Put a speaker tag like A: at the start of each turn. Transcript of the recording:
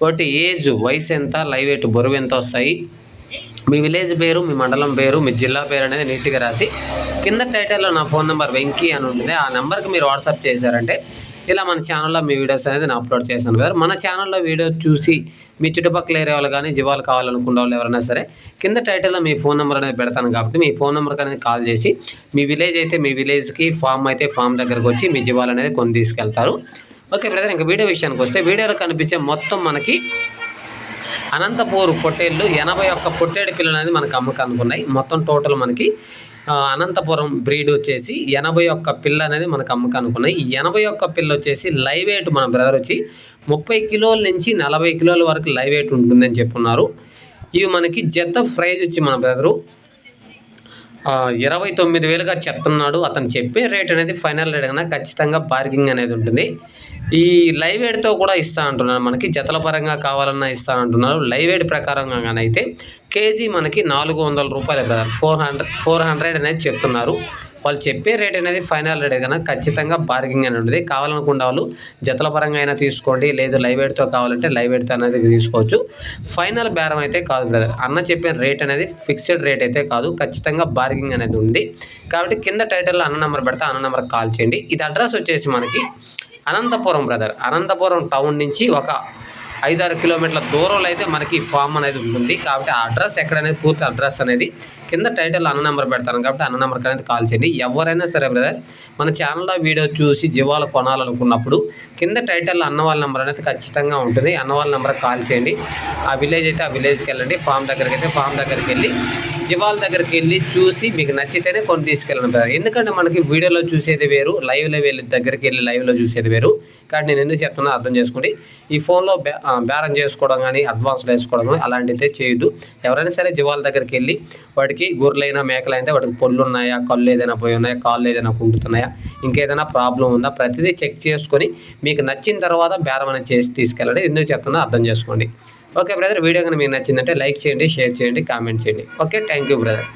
A: ఒకటి ఏజ్ వయసు ఎంత లైవ్ ఎయిట్ బరువు ఎంత వస్తాయి? మీ విలేజ్ పేరు మీ మండలం పేరు మీ జిల్లా పేరు అనేది నీట్గా రాసి కింద టైటిల్లో నా ఫోన్ నెంబర్ వెంకీ అని ఉంటుంది. ఆ నెంబర్కి మీరు వాట్సాప్ చేశారంటే ఇలా మన ఛానల్లో మీ వీడియోస్ అనేది నేను అప్లోడ్ చేశాను కదా. మన ఛానల్లో వీడియో చూసి మీ చుట్టుపక్కల ఏరియా వాళ్ళు కానీ జీవాలు కావాలనుకున్న వాళ్ళు ఎవరైనా సరే కింద టైటిల్లో మీ ఫోన్ నెంబర్ అనేది పెడతాను కాబట్టి మీ ఫోన్ నెంబర్కి అనేది కాల్ చేసి మీ విలేజ్ అయితే మీ విలేజ్కి ఫామ్ అయితే ఫామ్ దగ్గరకు వచ్చి మీ జీవాలు అనేది కొని తీసుకెళ్తారు. ఓకే బ్రదర్ ఇంకా వీడియో విషయానికి వస్తే వీడియోలో కనిపించే మొత్తం మనకి అనంతపూర్ పొట్టేళ్ళు ఎనభై ఒక్క పొట్టేడు పిల్లలు అనేది మనకు అమ్మకానికి ఉన్నాయి. మొత్తం టోటల్ మనకి అనంతపురం బ్రీడ్ వచ్చేసి ఎనభై ఒక్క పిల్ల అనేది మనకు అమ్మకానికి ఉన్నాయి. ఈ ఎనభై ఒక్క పిల్ల వచ్చేసి లైవ్ వెయిట్ మన బ్రదర్ వచ్చి ముప్పై కిలోల నుంచి నలభై కిలోల వరకు లైవ్ వెయిట్ ఉంటుందని చెప్పున్నారు. ఇవి మనకి జత ప్రైజ్ వచ్చి మన బ్రదరు ఇరవై తొమ్మిది వేలుగా చెప్తున్నాడు. అతను చెప్పే రేట్ అనేది ఫైనల్ రేట్ కన్నా ఖచ్చితంగా బార్గింగ్ అనేది ఉంటుంది. ఈ లైవ్ ఎయిడ్తో కూడా ఇస్తా అంటున్నారు మనకి. జతల పరంగా కావాలన్నా ఇస్తా అంటున్నారు. లైవ్ ఎయిడ్ ప్రకారంగా అయితే కేజీ మనకి నాలుగు వందల రూపాయలు ఫోర్ హండ్రెడ్ ఫోర్ హండ్రెడ్ అనేది చెప్తున్నారు. వాళ్ళు చెప్పే రేట్ అనేది ఫైనల్ రేట్ కన్నా ఖచ్చితంగా బార్గింగ్ అని ఉంటుంది. కావాలనుకున్న వాళ్ళు జతల పరంగా అయినా తీసుకోండి. లేదు లైవ్ ఎయిడ్తో కావాలంటే లైవ్ ఎయిడ్తో అనేది తీసుకోవచ్చు. ఫైనల్ బేరం అయితే కాదు బ్రదర్ అన్న చెప్పిన రేట్ అనేది ఫిక్స్డ్ రేట్ అయితే కాదు. ఖచ్చితంగా బార్గింగ్ అనేది ఉంది. కాబట్టి కింద టైటిల్లో అన్న నెంబర్ పెడితే అన్న నెంబర్కి కాల్ చేయండి. ఇది అడ్రస్ వచ్చేసి మనకి అనంతపురం బ్రదర్ అనంతపురం టౌన్ నుంచి ఒక ఐదారు కిలోమీటర్ల దూరంలో అయితే మనకి ఫామ్ అనేది ఉంటుంది. కాబట్టి ఆ అడ్రస్ ఎక్కడనేది పూర్తి అడ్రస్ అనేది కింద టైటిల్ అన్న నెంబర్ పెడతాను. కాబట్టి అన్న నెంబర్కి అనేది కాల్ చేయండి. ఎవరైనా సరే బ్రదర్ మన ఛానల్లో వీడియో చూసి జీవాలు కొనాలనుకున్నప్పుడు కింద టైటిల్ అన్న వాళ్ళ నెంబర్ అనేది ఖచ్చితంగా ఉంటుంది. అన్న వాళ్ళ నెంబర్కి కాల్ చేయండి. ఆ విలేజ్ అయితే ఆ విలేజ్కి వెళ్ళండి. ఫామ్ దగ్గరికి అయితే ఫామ్ దగ్గరికి వెళ్ళి జివాల దగ్గరికి వెళ్ళి చూసి మీకు నచ్చితేనే కొని తీసుకెళ్ళంటారు ఎందుకంటే మనకి వీడియోలో చూసేది వేరు లైవ్లో వెళ్ళి దగ్గరికి వెళ్ళి లైవ్లో చూసేది వేరు. కానీ నేను ఎందుకు చెప్తున్నా అర్థం చేసుకోండి. ఈ ఫోన్లో బే- బేరం చేసుకోవడం కానీ అడ్వాన్స్లో వేసుకోవడం కానీ అలాంటిదే చేయొద్దు. ఎవరైనా సరే జీవాల దగ్గరికి వెళ్ళి వాటికి గొర్రెలైనా మేకలైనా వాటికి పొళ్ళు ఉన్నాయా కళ్ళు ఏదైనా పోయి ఉన్నాయా కాళ్ళు ఏదైనా కుంటున్నాయా ఇంకేదైనా ప్రాబ్లం ఉందా ప్రతిదీ చెక్ చేసుకొని మీకు నచ్చిన తర్వాత బేరం అనేది చేసి తీసుకెళ్ళండి. ఎందుకు చెప్తున్నా అర్థం చేసుకోండి. ఓకే బ్రదర్ వీడియో కనుక మీకు నచ్చిందంటే లైక్ చేయండి షేర్ చేయండి కామెంట్ చేయండి. Okay thank you brother.